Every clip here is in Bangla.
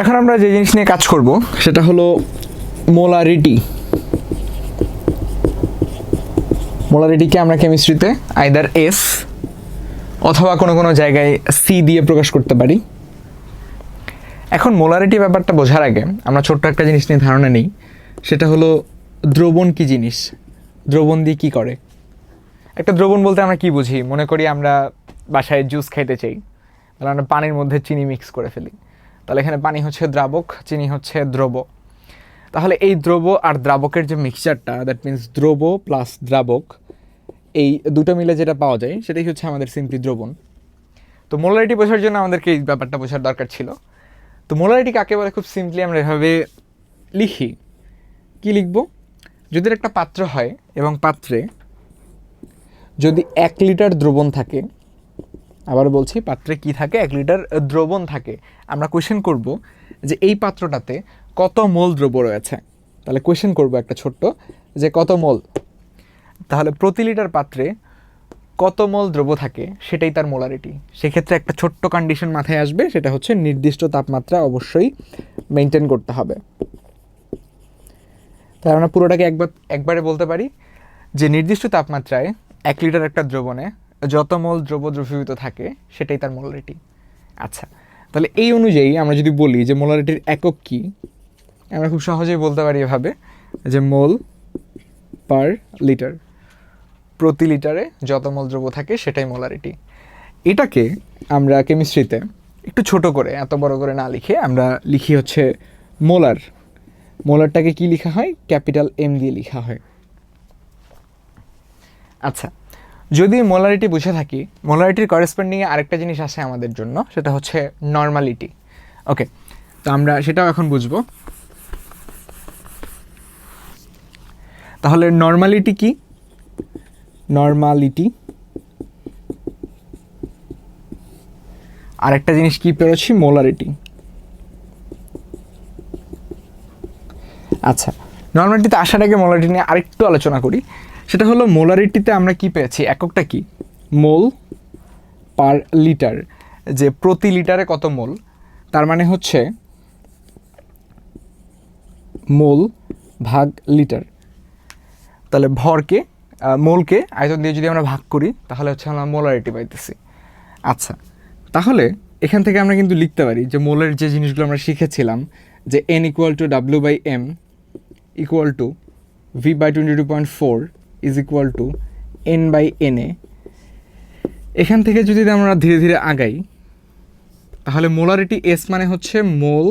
এখন আমরা যে জিনিস নিয়ে কাজ করব, সেটা হলো মোলারিটি মোলারিটিকে আমরা কেমিস্ট্রিতে আইদার এস অথবা কোনো কোনো জায়গায় সি দিয়ে প্রকাশ করতে পারি। এখন মোলারিটি ব্যাপারটা বোঝার আগে আমরা ছোট্ট একটা জিনিস নিয়ে ধারণা নিই, সেটা হলো দ্রবণ কি জিনিস? দ্রবণ দিয়ে কী করে? একটা দ্রবণ বলতে আমরা কি বুঝি? মনে করি আমরা বাসায় জুস খাইতে চাই, তাহলে আমরা পানির মধ্যে চিনি মিক্স করে ফেলি। তাহলে এখানে পানি হচ্ছে দ্রাবক, চিনি হচ্ছে দ্রব। তাহলে এই দ্রব আর দ্রাবকের যে মিক্সচারটা দ্যাট মিন্স দ্রব প্লাস দ্রাবক, এই দুটো মিলে যেটা পাওয়া যায়, সেটাই হচ্ছে আমাদের সিম্পলি দ্রবণ। তো মোলারিটি বোঝার জন্য আমাদেরকে এই ব্যাপারটা বোঝার দরকার ছিল। তো মোলারিটি কাকে বলে? খুব সিম্পলি আমরা এভাবে লিখি। কি লিখব? যদি একটা পাত্র হয় এবং পাত্রে যদি এক লিটার দ্রবণ থাকে আবার বলছি, পাত্রে কি থাকে? এক লিটার দ্রবণ থাকে। আমরা কোয়েশ্চেন করব যে এই পাত্রটাতে কত মোল দ্রব্য রয়েছে? তাহলে কোয়েশ্চেন করব একটা ছোট্ট, যে কত মোল? তাহলে প্রতি লিটার পাত্রে কত মোল দ্রব্য থাকে? সেটাই তার মোলারিটি। সেক্ষেত্রে একটা ছোট্ট কন্ডিশন মাথায় আসবে, সেটা হচ্ছে নির্দিষ্ট তাপমাত্রা অবশ্যই মেনটেন করতে হবে। তাই আমরা পুরোটাকে একবার, একবারে বলতে পারি যে নির্দিষ্ট তাপমাত্রায় এক লিটার একটা দ্রবণে যত মল দ্রব্য দ্রবীভূত থাকে, সেটাই তার মোলারিটি। আচ্ছা তাহলে এই অনুযায়ী আমরা যদি বলি যে মোলারিটির একক কী, আমরা খুব সহজেই বলতে পারি এভাবে যে মোল পার লিটার। প্রতি লিটারে যত মল দ্রব্য থাকে, সেটাই মোলারিটি। এটাকে আমরা কেমিস্ট্রিতে একটু ছোট করে, এত বড় করে না লিখে আমরা লিখি হচ্ছে মোলার। মোলারটাকে কি লেখা হয়? ক্যাপিটাল এম দিয়ে লেখা হয়। আচ্ছা যদি মোলারিটি বুঝে থাকি, মোলারিটির করেসপন্ডিংয়ে আরেকটা জিনিস আসে আমাদের জন্য, সেটা হচ্ছে নর্মালিটি ওকে তো আমরা সেটাও এখন বুঝব। তাহলে নর্মালিটি কি? নর্মালিটি আরেকটা জিনিস কি পেরোচ্ছি মোলারিটি আচ্ছা নর্মালিটিতে আসার আগে মোলারিটি নিয়ে আরেকটু আলোচনা করি। সেটা হলো মোলারিটিতে আমরা কি পেয়েছি? এককটা কি? Mole per litre. যে প্রতি লিটারে কত মোল? তার মানে হচ্ছে মোল ভাগ লিটার। তাহলে ভরকে মোলকে আয়তন দিয়ে যদি আমরা ভাগ করি, তাহলে হচ্ছে আমরা মোলারিটি পাইতেছি। আচ্ছা তাহলে এখান থেকে আমরা কিন্তু লিখতে পারি যে মোলের যে জিনিসগুলো আমরা শিখেছিলাম, যে N equal to W by M equal to V by twenty two point four is equal to N by N A. এখান থেকে যদি আমরা ধীরে ধীরে আগাই, তাহলে মোলারিটি এস মানে হচ্ছে মোল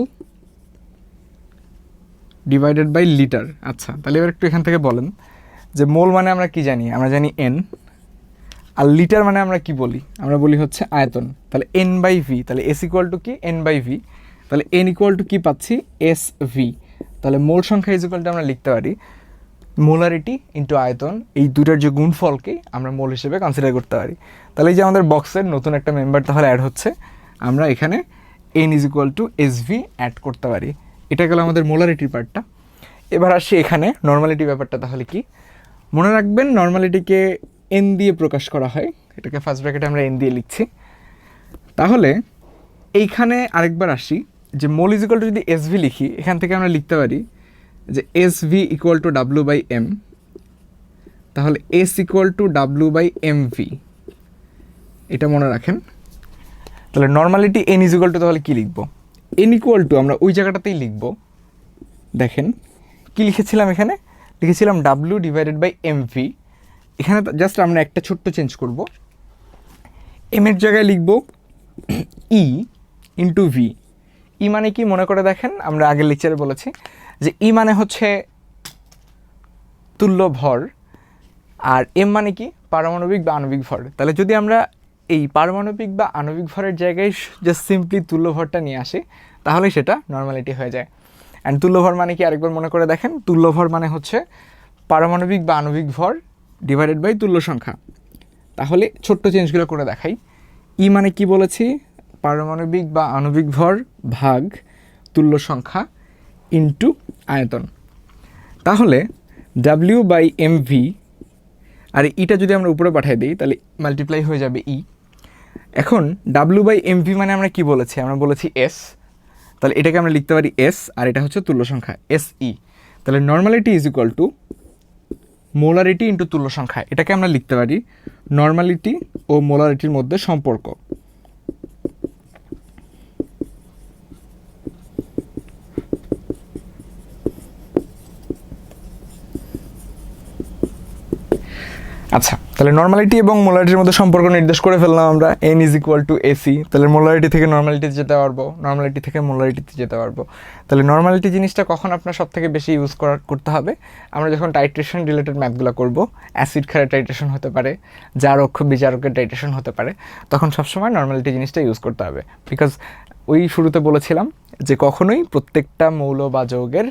ডিভাইডেড বাই লিটার আচ্ছা তাহলে এবার একটু এখান থেকে বলেন যে মোল মানে আমরা কি জানি? আমরা জানি এন আর লিটার মানে আমরা কি বলি? আমরা বলি হচ্ছে আয়তন। তাহলে এন বাই ভি তাহলে এস ইকুয়াল টু কি? এন বাই ভি তাহলে এন ইকুয়াল টু কি পাচ্ছি? এস ভি তাহলে মোল সংখ্যা ইজ ইকুয়াল টু আমরা লিখতে পারি মোলারিটি ইন্টু আয়তন, এই দুটার যে গুণফলকে আমরা মোল হিসেবে কনসিডার করতে পারি। তাহলে এই যে আমাদের বক্সের নতুন একটা মেম্বার তাহলে অ্যাড হচ্ছে, আমরা এখানে N is equal to S V add করতে পারি। এটা গেল আমাদের মোলারিটির পার্টটা এবার আসি এখানে নর্মালিটি ব্যাপারটা তাহলে কি? মনে রাখবেন নর্মালিটিকে এন দিয়ে প্রকাশ করা হয়, এটাকে ফার্স্ট ব্র্যাকেটে আমরা এন দিয়ে লিখছি। তাহলে এইখানে আরেকবার আসি, যে মোল ইজ টু যদি এস ভি লিখি, এখান থেকে আমরা লিখতে পারি যে S V equal to W by M তাহলে S equal to W by M V এটা মনে রাখেন। তাহলে normality N is equal to তাহলে কী লিখব? এন ইকুয়াল টু আমরা ওই জায়গাটাতেই লিখব। দেখেন কি লিখেছিলাম এখানে? লিখেছিলাম W divided by M V এখানে জাস্ট আমরা একটা ছোট্ট চেঞ্জ করব। এম এর জায়গায় লিখব ই ইন্টু ভি ই মানে কি? মনে করে দেখেন আমরা আগের লেকচারে বলেছি। যে ই মানে হচ্ছে তুল্য ভর আর এম মানে কি? পারমাণবিক বা আণবিক ভর। তাহলে যদি আমরা এই পারমাণবিক বা আণবিক ভরের জায়গায় জাস্ট সিম্পলি তুল্য ভরটা নিয়ে আসি, তাহলে সেটা নর্মালিটি হয়ে যায়। অ্যান্ড তুল্য ভর মানে কি? আরেকবার মনে করে দেখেন। তুল্য ভর মানে হচ্ছে পারমাণবিক বা আণবিক ভর ডিভাইডেড বাই তুল্য সংখ্যা। তাহলে ছোট্ট চেঞ্জগুলো করে দেখাই। ই মানে কি বলেছি? পারমাণবিক বা আণবিক ভর ভাগ তুল্য সংখ্যা ইন্টু আয়তন। তাহলে ডাব্লিউ বাই এম ভি আর ইটা যদি আমরা উপরে পাঠিয়ে দিই, তাহলে মাল্টিপ্লাই হয়ে যাবে ই এখন ডাব্লিউ বাই এম ভি মানে আমরা কি বলেছি? আমরা বলেছি এস তাহলে এটাকে আমরা লিখতে পারি এস আর এটা হচ্ছে তুল্য সংখ্যা এস ই তাহলে normality is equal to molarity into তুল্য সংখ্যা। এটাকে আমরা লিখতে পারি নর্মালিটি ও মোলারিটির মধ্যে সম্পর্ক। আচ্ছা তাহলে নর্মালিটি এবং মোলারিটির মধ্যে সম্পর্ক নির্দেশ করে ফেললাম আমরা। N is equal to S E তাহলে মোলারিটি থেকে নর্মালিটিতে যেতে পারব নর্মালিটি থেকে মোলারিটিতে যেতে পারব। তাহলে নর্মালিটি জিনিসটা কখন আপনার সব থেকে বেশি ইউজ করা করতে হবে? আমরা যখন টাইট্রেশন রিলেটেড ম্যাথগুলো করব অ্যাসিড খারে টাইট্রেশন হতে পারে জারক বিজারকের টাইট্রেশন হতে পারে, তখন সবসময় নর্মালিটি জিনিসটা ইউজ করতে হবে। বিকজ ওই শুরুতে বলেছিলাম যে কখনোই প্রত্যেকটা মৌল বা যৌগের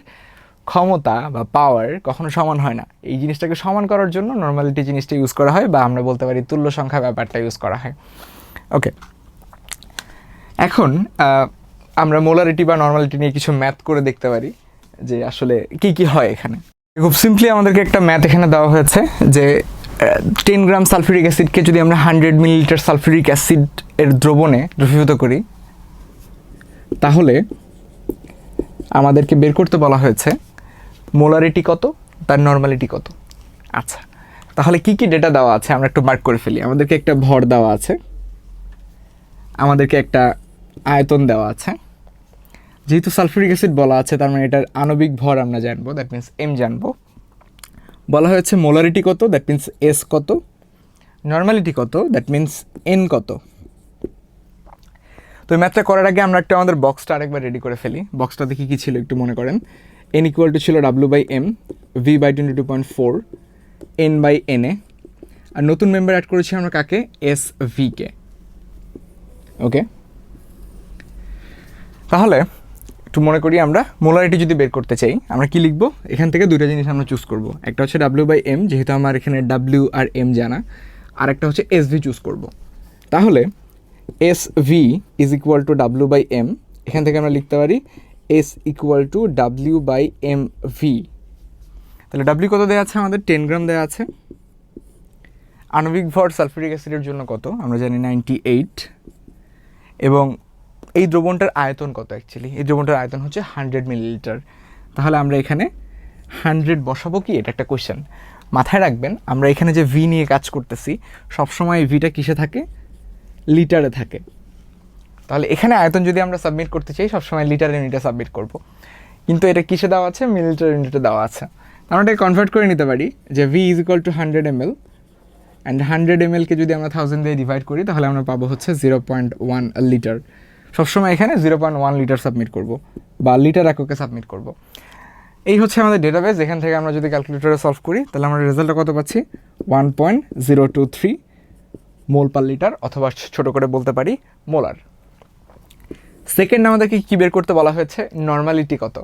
ক্ষমতা বা পাওয়ার কখনো সমান হয় না। এই জিনিসটাকে সমান করার জন্য নর্মালিটি জিনিসটা ইউজ করা হয় বা আমরা বলতে পারি তুল্য সংখ্যা ব্যাপারটা ইউজ করা হয়। ওকে এখন আমরা মোলারিটি বা নর্মালিটি নিয়ে কিছু ম্যাথ করে দেখতে পারি যে আসলে কি কি হয় এখানে। খুব সিম্পলি আমাদেরকে একটা ম্যাথ এখানে দেওয়া হয়েছে যে টেন গ্রাম সালফিউরিক অ্যাসিডকে যদি আমরা হান্ড্রেড মিলিলিটার সালফিউরিক অ্যাসিড এর দ্রবণে দ্রবীভূত করি, তাহলে আমাদেরকে বের করতে বলা হয়েছে মোলারিটি কত? তার নর্মালিটি কত? আচ্ছা তাহলে কি কি ডেটা দেওয়া আছে? আমরা একটু মার্ক করে ফেলি। আমাদেরকে একটা ভর দেওয়া আছে। আমাদেরকে একটা আয়তন দেওয়া আছে। যেহেতু সালফিউরিক অ্যাসিড বলা আছে, তার মানে এটার আণবিক ভর আমরা জানব। দ্যাট মিন্স এম জানব। বলা হয়েছে মোলারিটি কত? দ্যাট মিন্স এস কত? নর্মালিটি কত? দ্যাট মিন্স এন কত? তো ম্যাথটা করার আগে আমরা একটা আমাদের বক্সটা আরেকবার রেডি করে ফেলি। বক্সটা দেখি কী ছিল, একটু মনে করেন। এন ইকুয়াল টু ছিল W by M V by twenty two point four N by N A আর নতুন মেম্বার অ্যাড করেছি আমরা কাকে? এস ভিকে ওকে তাহলে, একটু মনে করি আমরা মোলারিটি যদি বের করতে চাই, আমরা কি লিখব? এখান থেকে দুইটা জিনিস আমরা চুজ করব। একটা হচ্ছে ডাব্লিউ বাই এম যেহেতু আমার এখানে ডাব্লিউ আর এম জানা, আর একটা হচ্ছে এস ভি চুজ করব। তাহলে S V is equal to W by M এখান থেকে আমরা লিখতে পারি S equal to W by M V তাহলে ডাব্লিউ কত দেওয়া আছে আমাদের? টেন গ্রাম দেওয়া আছে। আণবিক ভর সালফিউরিক অ্যাসিডের জন্য কত? আমরা জানি নাইনটি এইট এবং এই দ্রবণটার আয়তন কত অ্যাকচুয়ালি এই দ্রবণটার আয়তন হচ্ছে হান্ড্রেড মিলিলিটার তাহলে আমরা এখানে হান্ড্রেড বসাবো কি? এটা একটা কোয়েশ্চেন মাথায় রাখবেন, আমরা এখানে যে ভি নিয়ে কাজ করতেছি, সবসময় ভিটা কিসে থাকে? লিটারে থাকে। তাহলে এখানে আয়তন যদি আমরা সাবমিট করতে চাই, সবসময় লিটার ইউনিটে সাবমিট করব। কিন্তু এটা কিসে দেওয়া আছে? মিলিটার ইউনিটে দেওয়া আছে। আমরা এটাকে কনভার্ট করে নিতে পারি যে V is equal to hundred M L and hundred M এলকে যদি আমরা থাউজেন্ড দিয়ে ডিভাইড করি, তাহলে আমরা পাবো হচ্ছে জিরো পয়েন্ট ওয়ান লিটার সবসময় এখানে zero point one litre submit করব বা লিটার এককে সাবমিট করব। এই হচ্ছে আমাদের ডেটাবেস এখান থেকে আমরা যদি ক্যালকুলেটরে সলভ করি, তাহলে আমরা রেজাল্টটা কত পাচ্ছি? One point zero two three mole per litre অথবা ছোটো করে বলতে পারি মোলার সেকেন্ড আমাদেরকে কী বের করতে বলা হয়েছে? নর্মালিটি কত?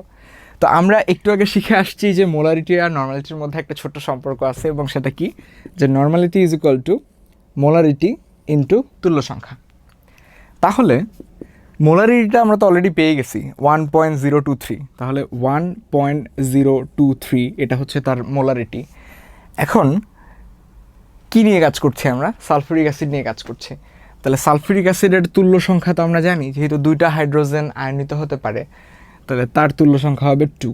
তো আমরা একটু আগে শিখে আসছি যে মোলারিটি আর নর্মালিটির মধ্যে একটা ছোট্ট সম্পর্ক আছে এবং সেটা কি? যে normality is equal to molarity into তুল্য সংখ্যা। তাহলে মোলারিটিটা আমরা তো অলরেডি পেয়ে গেছি one point zero two three তাহলে one point zero two three এটা হচ্ছে তার মোলারিটি এখন কী নিয়ে কাজ করছি আমরা? সালফিউরিক অ্যাসিড নিয়ে কাজ করছি। তাহলে সালফিউরিক অ্যাসিডের তুল্য সংখ্যা তো আমরা জানি, যেহেতু দুইটা হাইড্রোজেন আয়নিত হতে পারে, তাহলে তার তুল্য সংখ্যা হবে টু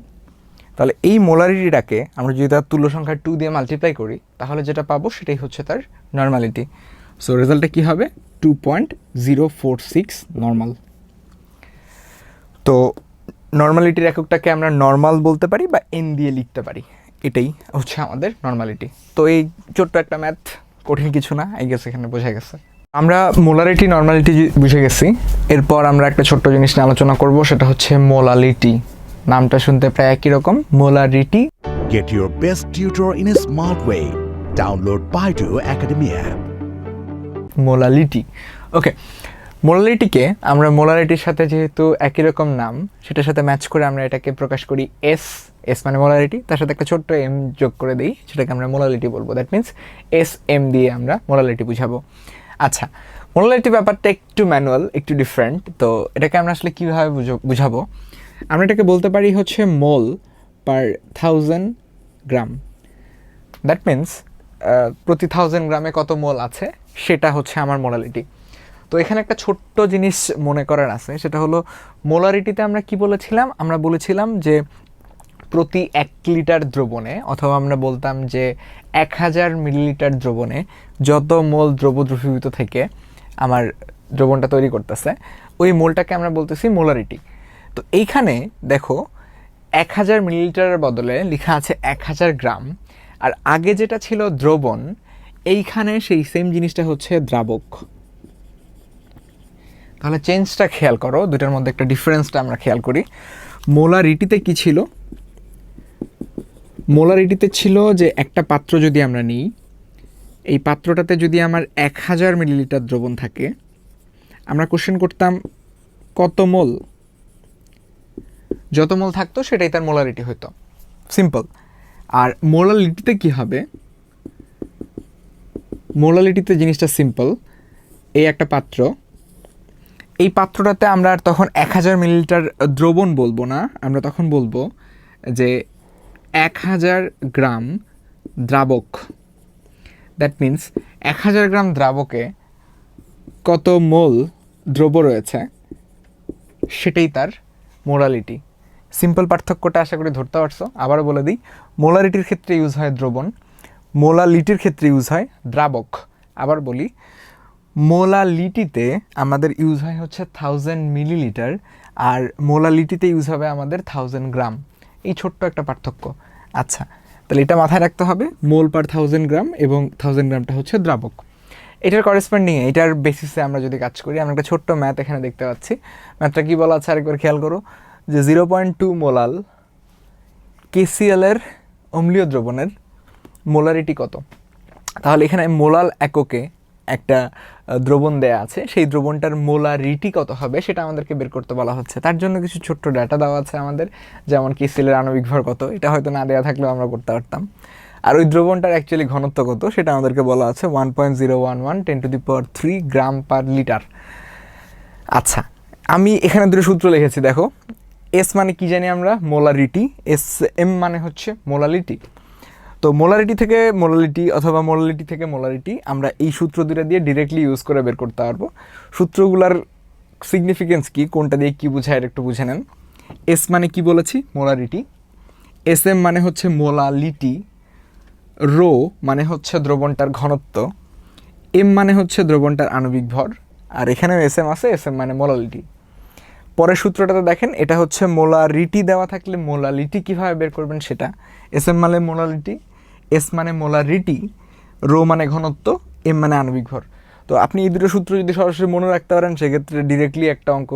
তাহলে এই মোলারিটিটাকে আমরা যদি তার তুল্য সংখ্যা টু দিয়ে মাল্টিপ্লাই করি, তাহলে যেটা পাবো সেটাই হচ্ছে তার নর্মালিটি সো রেজাল্টটা কী হবে? Two point zero four six normal তো নর্মালিটির এককটাকে আমরা নর্মাল বলতে পারি বা এন দিয়ে লিখতে পারি, এটাই হচ্ছে আমাদের নর্মালিটি তো এই ছোট্ট একটা ম্যাথ কঠিন কিছু না এই গেছে এখানে বোঝা গেছে। আমরা মোলারিটি নর্মালিটি বুঝে গেছি। এরপর আমরা একটা ছোট্ট জিনিস নিয়ে আলোচনা করব সেটা হচ্ছে মোলালিটি। নামটা শুনতে প্রায় একই রকম molarity Get your best tutor in a smart way. Download Baidu Academy app molality. Okay মোলালিটিকে আমরা মোলালিটির সাথে যেহেতু একই রকম নাম সেটার সাথে ম্যাচ করে আমরা এটাকে প্রকাশ করি এস এস মানে মোলালিটি তার সাথে একটা ছোট্ট এম যোগ করে দিই সেটাকে আমরা মোলালিটি বলব। দ্যাট মিন্স এস এম দিয়ে আমরা মোলালিটি বুঝাবো। আচ্ছা মোলালিটি ব্যাপারটা একটু ম্যানুয়াল, একটু ডিফারেন্ট তো এটাকে আমরা আসলে কীভাবে বুঝো- বুঝাবো? আমরা এটাকে বলতে পারি হচ্ছে mole per thousand gram. That means প্রতি থাউজেন্ড গ্রামে কত মোল আছে? সেটা হচ্ছে আমার মোলালিটি। তো এখানে একটা ছোট্ট জিনিস মনে করার আছে, সেটা হলো মোলারিটিতে আমরা কি বলেছিলাম? আমরা বলেছিলাম যে প্রতি এক লিটার দ্রবণে অথবা আমরা বলতাম যে এক হাজার মিলিলিটার দ্রবণে যত মোল দ্রব দ্রবীভূত থেকে আমার দ্রবণটা তৈরি করতেছে, ওই মোলটাকে আমরা বলতেছি মোলারিটি। তো এইখানে দেখো, এক হাজার মিলিলিটারের বদলে লেখা আছে এক হাজার গ্রাম। আর আগে যেটা ছিল দ্রবণ, এইখানে সেই সেম জিনিসটা হচ্ছে দ্রাবক। তাহলে চেঞ্জটা খেয়াল করো দুটার মধ্যে একটা ডিফারেন্সটা আমরা খেয়াল করি। মোলারিটিতে কি ছিল? মোলারিটিতে ছিল যে একটা পাত্র যদি আমরা নিই, এই পাত্রটাতে যদি আমার এক হাজার মিলিলিটার দ্রবণ থাকে, আমরা কোশ্চেন করতাম কত মোল? যত মোল থাকতো সেটাই তার মোলারিটি হতো সিম্পল আর মোলালিটিতে কি হবে? মোলালিটিতে জিনিসটা সিম্পল এই একটা পাত্র। এই পাত্রটাতে আমরা তখন এক হাজার মিলিলিটার দ্রবণ বলব না, আমরা তখন বলব যে এক হাজার গ্রাম দ্রাবক। দ্যাট মিন্স এক হাজার গ্রাম দ্রাবকে কত মোল দ্রব রয়েছে সেটাই তার মোরালিটি সিম্পল পার্থক্যটা আশা করি ধরতে পারছ। আবারও বলে দিই মোলারিটির ক্ষেত্রে ইউজ হয় দ্রবণ মোলালিটির ক্ষেত্রে ইউজ হয় দ্রাবক। আবার বলি মোলালিটিতে আমাদের ইউজ হয় হচ্ছে থাউজেন্ড মিলিলিটার আর মোলালিটিতে ইউজ হবে আমাদের থাউজেন্ড গ্রাম। এই ছোট্ট একটা পার্থক্য। আচ্ছা তাহলে এটা মাথায় রাখতে হবে, মোল পার থাউজেন্ড গ্রাম এবং থাউজেন্ড গ্রামটা হচ্ছে দ্রাবক। এটার করেসপন্ডিং এটার বেসিসে আমরা যদি কাজ করি, আমরা একটা ছোট্ট ম্যাথ এখানে দেখতে পাচ্ছি। ম্যাথটা কী বলা আছে আরেকবার খেয়াল করো? যে জিরো পয়েন্ট টু মোলাল কেসিএলের অম্লীয় দ্রবণের মোলারিটি কত? তাহলে এখানে মোলাল এককে একটা দ্রবণ দেয়া আছে। সেই দ্রবণটার মোলারিটি কত হবে সেটা আমাদেরকে বের করতে বলা হচ্ছে। তার জন্য কিছু ছোট্ট ডাটা দেওয়া আছে আমাদের, যেমন কি সেলের আণবিক ভর কত, এটা হয়তো না দেওয়া থাকলেও আমরা করতে পারতাম। আর ওই দ্রবণটার অ্যাকচুয়ালি ঘনত্ব কত, সেটা আমাদেরকে বলা আছে one point zero one one ten to the power three gram per litre আচ্ছা আমি এখানে দুটো সূত্র লিখেছি, দেখো। এস মানে কি জানি আমরা? মোলারিটি এস এম মানে হচ্ছে মোলালিটি তো মোলারিটি থেকে মোলালিটি অথবা মোলালিটি থেকে মোলারিটি আমরা এই সূত্র দুটো দিয়ে ডিরেক্টলি ইউজ করে বের করতে পারব। সূত্রগুলার সিগনিফিকেন্স কি, কোনটা দিয়ে কী বোঝায় একটু বুঝে নেন। এস মানে কি বলেছি? মোলারিটি। এস এম মানে হচ্ছে মোলালিটি। রো মানে হচ্ছে দ্রবণটার ঘনত্ব। এম মানে হচ্ছে দ্রবণটার আণবিক ভর। আর এখানেও এস এম আছে এস এম মানে মোলালিটি। পরের সূত্রটাতে দেখেন, এটা হচ্ছে মোলারিটি দেওয়া থাকলে মোলালিটি কীভাবে বের করবেন সেটা। এস এম মানে মোলালিটি। এস মানে মোলারিটি, রো মানে ঘনত্ব, এম মানে আণবিক ভর। তো আপনি এই দুটো সূত্র যদি সরাসরি মনে রাখতে পারেন, সেক্ষেত্রে ডিরেক্টলি একটা অঙ্ক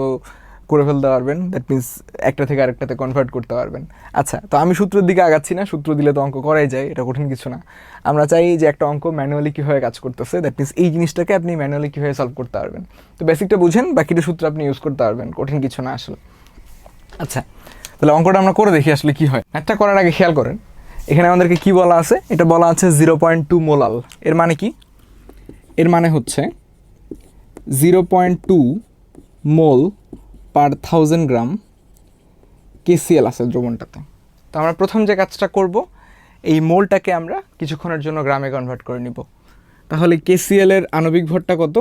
করে ফেলতে পারবেন। দ্যাট মিন্স একটা থেকে আরেকটাতে কনভার্ট করতে পারবেন। আচ্ছা তো আমি সূত্রের দিকে আগাচ্ছি না। সূত্র দিলে তো অঙ্ক করাই যায়, এটা কঠিন কিছু না। আমরা চাই যে একটা অঙ্ক ম্যানুয়ালি কীভাবে কাজ করতেছে। দ্যাট মিন্স এই জিনিসটাকে আপনি ম্যানুয়ালি কীভাবে সলভ করতে পারবেন। তো বেসিকটা বুঝেন, বাকিটা সূত্র আপনি ইউজ করতে পারবেন। কঠিন কিছু না আসলে। আচ্ছা তাহলে অঙ্কটা আমরা করে দেখি আসলে কি হয়। একটা করার আগে খেয়াল করেন। এখানে আমাদেরকে কি বলা আছে? এটা বলা আছে জিরো পয়েন্ট টু মোলাল। এর মানে কি? এর মানে হচ্ছে zero point two mole per thousand gram KCl আছে দ্রবণটাতে। তো আমরা প্রথম যে কাজটা করব, এই মোলটাকে আমরা কিছুক্ষণের জন্য গ্রামে কনভার্ট করে নিব। তাহলে কেসিএল এর আণবিক ভরটা কত?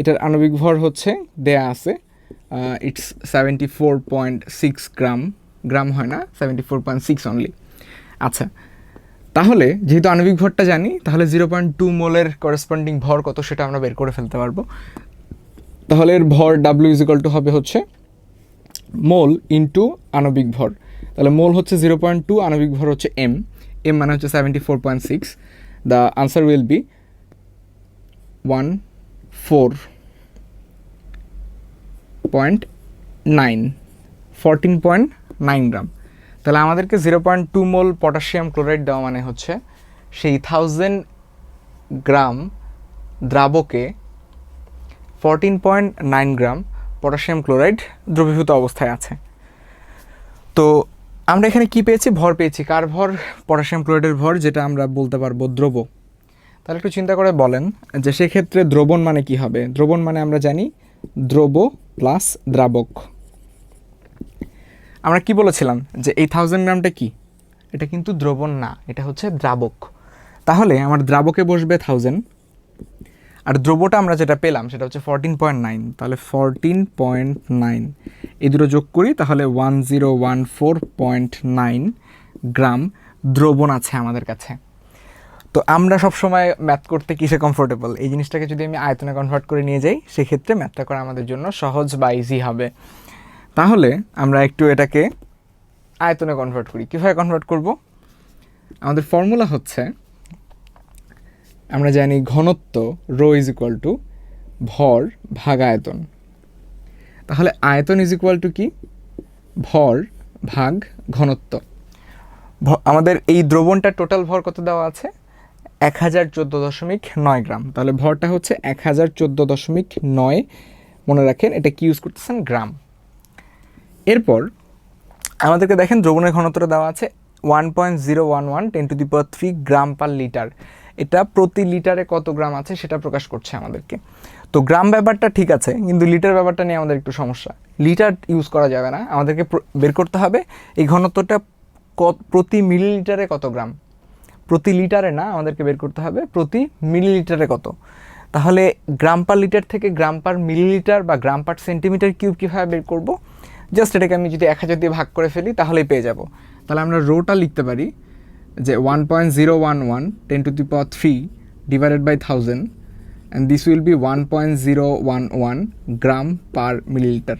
এটার আণবিক ভর হচ্ছে দেয়া আছে it's seventy four point six gram gram হয় না seventy four point six only আচ্ছা তাহলে যেহেতু আণবিক ভরটা জানি, তাহলে জিরো পয়েন্ট টু মোলের করেসপন্ডিং ভর কত সেটা আমরা বের করে ফেলতে পারব। তাহলে এর ভর ডাব্লিউ ইজিক্যাল টু হবে হচ্ছে মোল ইন্টু আণবিক ভর। তাহলে মোল হচ্ছে জিরো পয়েন্ট টু আণবিক ভর হচ্ছে এম এম মানে হচ্ছে seventy four point six the answer will be one four point nine fourteen point nine gram. তাহলে আমাদেরকে zero point two mole potassium chloride দেওয়া মানে হচ্ছে সেই থাউজেন্ড গ্রাম দ্রাবকে fourteen point nine gram potassium chloride দ্রবীভূত অবস্থায় আছে। তো আমরা এখানে কি পেয়েছি? ভর পেয়েছি। কার ভর? পটাশিয়াম ক্লোরাইডের ভর, যেটা আমরা বলতে পারব দ্রব। তাহলে একটু চিন্তা করে বলেন যে সেক্ষেত্রে দ্রবণ মানে কি হবে? দ্রবণ মানে আমরা জানি দ্রব প্লাস দ্রাবক। আমরা কি বলেছিলাম যে এই থাউজেন্ড গ্রামটা কি? এটা কিন্তু দ্রবণ না, এটা হচ্ছে দ্রাবক। তাহলে আমার দ্রাবকে বসবে থাউজেন্ড আর দ্রব্যটা আমরা যেটা পেলাম সেটা হচ্ছে ফোরটিন পয়েন্ট নাইন তাহলে ফোরটিন পয়েন্ট নাইন এই দুটো যোগ করি, তাহলে one zero one four point nine gram দ্রবণ আছে আমাদের কাছে। তো আমরা সবসময় ম্যাথ করতে কিসে কমফোর্টেবল এই জিনিসটাকে যদি আমি আয়তনে কনভার্ট করে নিয়ে যাই, সেক্ষেত্রে ম্যাথটা করা আমাদের জন্য সহজ বা ইজি হবে। তাহলে আমরা একটু এটাকে আয়তনে কনভার্ট করি। কীভাবে কনভার্ট করব? আমাদের ফর্মুলা হচ্ছে, আমরা জানি ঘনত্ব রো ইজ ইকুয়াল টু ভর ভাগ আয়তন। তাহলে আয়তন ইজ ইকুয়াল টু কি? ভর ভাগ ঘনত্ব। আমাদের এই দ্রবণটার টোটাল ভর কত দেওয়া আছে? এক হাজার চোদ্দ দশমিক নয় গ্রাম। তাহলে ভরটা হচ্ছে এক হাজার চোদ্দ দশমিক নয়। মনে রাখেন, এটা কি ইউজ করতেছেন? গ্রাম। এরপর আমাদেরকে দেখেন দ্রবণের ঘনত্বটা দেওয়া আছে one point zero one one ten to the power three gram per litre এটা প্রতি লিটারে কত গ্রাম আছে সেটা প্রকাশ করছে আমাদেরকে। তো গ্রাম ব্যাপারটা ঠিক আছে, কিন্তু লিটার ব্যাপারটা নিয়ে আমাদের একটু সমস্যা। লিটার ইউজ করা যাবে না, আমাদেরকে বের করতে হবে। এই ঘনত্বটা ক- প্রতি মিলিলিটারে কত গ্রাম প্রতি লিটারে না, আমাদেরকে বের করতে হবে প্রতি মিলিলিটারে কত? তাহলে গ্রাম পার লিটার থেকে গ্রাম পার মিলিলিটার বা গ্রাম পার সেন্টিমিটার কিউব কীভাবে বের করব? জাস্ট এটাকে আমি যদি এক হাজার দিয়ে ভাগ করে ফেলি, তাহলেই পেয়ে যাব। তাহলে আমরা রোটা লিখতে পারি যে one point zero one one ten to the power three divided by thousand and this will be one point zero one one gram per millilitre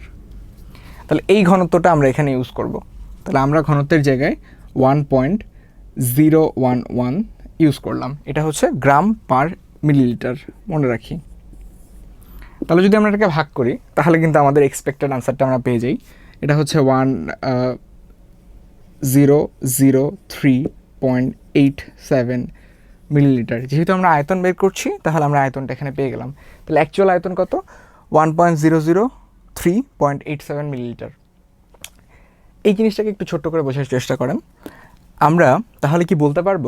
তাহলে এই ঘনত্বটা আমরা এখানে ইউজ করব। তাহলে আমরা ঘনত্বের জায়গায় one point zero one one use করলাম। এটা হচ্ছে গ্রাম পার মিলিলিটার মনে রাখি। তাহলে যদি আমরা এটাকে ভাগ করি, তাহলে কিন্তু আমাদের এক্সপেক্টেড আনসারটা আমরা পেয়ে যাই। এটা হচ্ছে one zero zero three point eight seven millilitre যেহেতু আমরা আয়তন বের করছি, তাহলে আমরা আয়তনটা এখানে পেয়ে গেলাম। তাহলে অ্যাকচুয়াল আয়তন কত? One point zero zero three point eight seven millilitre এই জিনিসটাকে একটু ছোট্ট করে বোঝার চেষ্টা করেন। আমরা তাহলে কি বলতে পারব?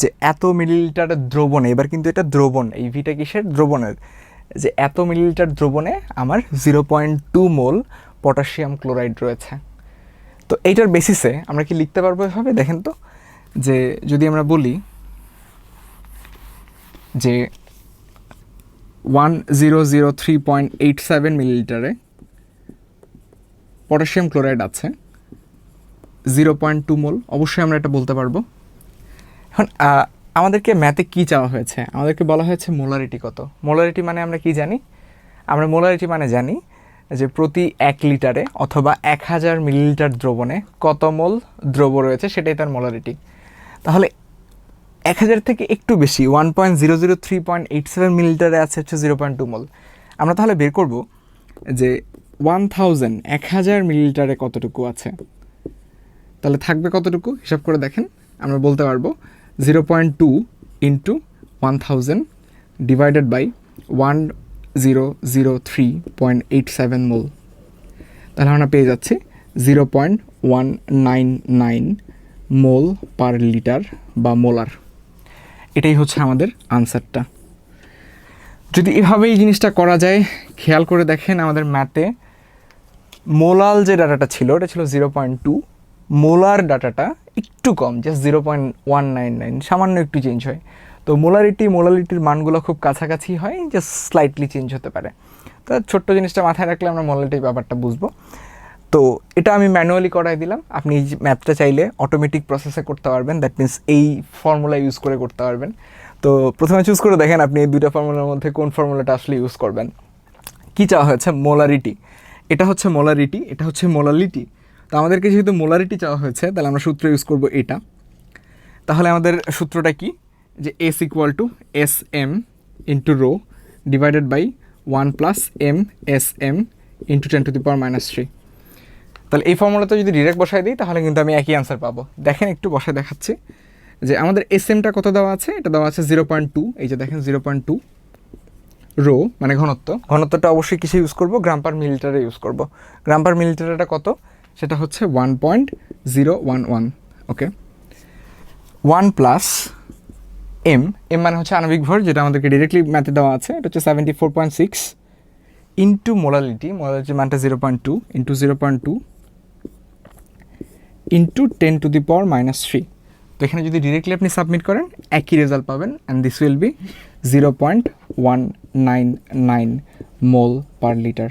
যে এত মিলিলিটার দ্রবণে, এবার কিন্তু এটা দ্রবণ, এই ভিটা কিসের? দ্রবণের। যে এত মিলিলিটার দ্রবণে আমার zero point two mole potassium chloride রয়েছে। তো এইটার বেসিসে আমরা কি লিখতে পারব এভাবে? দেখেন তো, যে যদি আমরা বলি যে one zero zero three point eight seven মিলিলিটারে potassium chloride আছে জিরো পয়েন্ট টু মোল, অবশ্যই আমরা এটা বলতে পারব। এখন আমাদেরকে ম্যাথে কি চাওয়া হয়েছে? আমাদেরকে বলা হয়েছে মোলারিটি কত? মোলারিটি মানে আমরা কি জানি? আমরা মোলারিটি মানে জানি যে প্রতি এক লিটারে অথবা এক হাজার মিলিলিটার দ্রবণে কত মোল দ্রব রয়েছে সেটাই তার মোলারিটি। তাহলে এক হাজার থেকে একটু বেশি one point zero zero three point eight seven মিলিটারে আছে হচ্ছে জিরো পয়েন্ট টু মোল। আমরা তাহলে বের করব যে ওয়ান থাউজেন্ড এক হাজার মিলিলিটারে কতটুকু আছে? তাহলে থাকবে কতটুকু? হিসাব করে দেখেন, আমরা বলতে পারব zero point two into one thousand divided by one zero zero three point eight seven mole তাহলে আমরা পেয়ে যাচ্ছি zero point one nine nine mole per litre বা মোলার এটাই হচ্ছে আমাদের আনসারটা যদি এভাবে এই জিনিসটা করা যায়, খেয়াল করে দেখেন আমাদের ম্যাথে মোলাল যে ডাটাটা ছিল ওটা ছিল জিরো পয়েন্ট টু মোলার ডাটাটা একটু কম just zero point one nine nine সামান্য একটু চেঞ্জ হয়। তো মোলারিটি, মোলালিটির মানগুলো খুব কাছাকাছি হয় জাস্ট স্লাইটলি চেঞ্জ হতে পারে। তো ছোট্ট জিনিসটা মাথায় রাখলে আমরা মোলালিটির ব্যাপারটা বুঝব। তো এটা আমি ম্যানুয়ালি করাই দিলাম। আপনি এই ম্যাথটা চাইলে অটোমেটিক প্রসেসে করতে পারবেন। দ্যাট মিন্স এই ফর্মুলা ইউজ করে করতে পারবেন। তো প্রথমে চুজ করে দেখেন আপনি এই দুইটা ফর্মুলার মধ্যে কোন ফর্মুলাটা আসলে ইউজ করবেন। কি চাওয়া হয়েছে? মোলারিটি। এটা হচ্ছে মোলারিটি, এটা হচ্ছে মোলালিটি। তো আমাদেরকে যেহেতু মোলারিটি চাওয়া হয়েছে, তাহলে আমরা সূত্র ইউজ করব এটা। তাহলে আমাদের সূত্রটা কি? যে S equal to S M into rho divided by one plus M S M into ten to the power minus three তাহলে এই ফর্মুলাতে যদি ডিরেক্ট বসাই দিই, তাহলে কিন্তু আমি একই অ্যান্সার পাবো। দেখেন একটু বসায় দেখাচ্ছি। যে আমাদের এস এমটা কত দেওয়া আছে? এটা দেওয়া আছে জিরো পয়েন্ট টু এই যে দেখেন জিরো পয়েন্ট টু রো মানে ঘনত্ব। ঘনত্বটা অবশ্যই কিসে ইউজ করব? গ্রাম পার মিলিটারে ইউজ করব। গ্রাম পার মিলিটারটা কত? সেটা হচ্ছে one point zero one one okay one plus M M মানে হচ্ছে আণবিক ভর, যেটা আমাদেরকে ডিরেক্টলি ম্যাথে দেওয়া আছে। এটা হচ্ছে seventy four point six into molality মোলালিটির মানটা zero point two into zero point two into ten to the power minus three তো এখানে যদি ডিরেক্টলি আপনি সাবমিট করেন, একই রেজাল্ট পাবেন and this will be zero point one nine nine mole per litre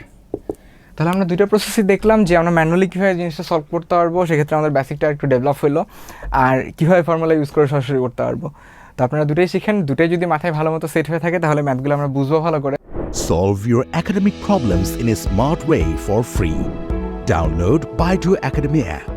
তাহলে আমরা দুইটা প্রসেসই দেখলাম যে আমরা ম্যানুয়ালি কীভাবে জিনিসটা সলভ করতে পারব, সেক্ষেত্রে আমাদের বেসিকটা একটু ডেভেলপ হলো, আর কীভাবে ফর্মুলা ইউজ করে সরাসরি করতে পারব। তো আপনারা দুটোই শিখেন দুটোই যদি মাথায় ভালো মতো সেট হয়ে থাকে তাহলে ম্যাথগুলো আমরা বুঝবো ভালো করে Solve your academic problems in a smart way for free. Download Baidu Academy app.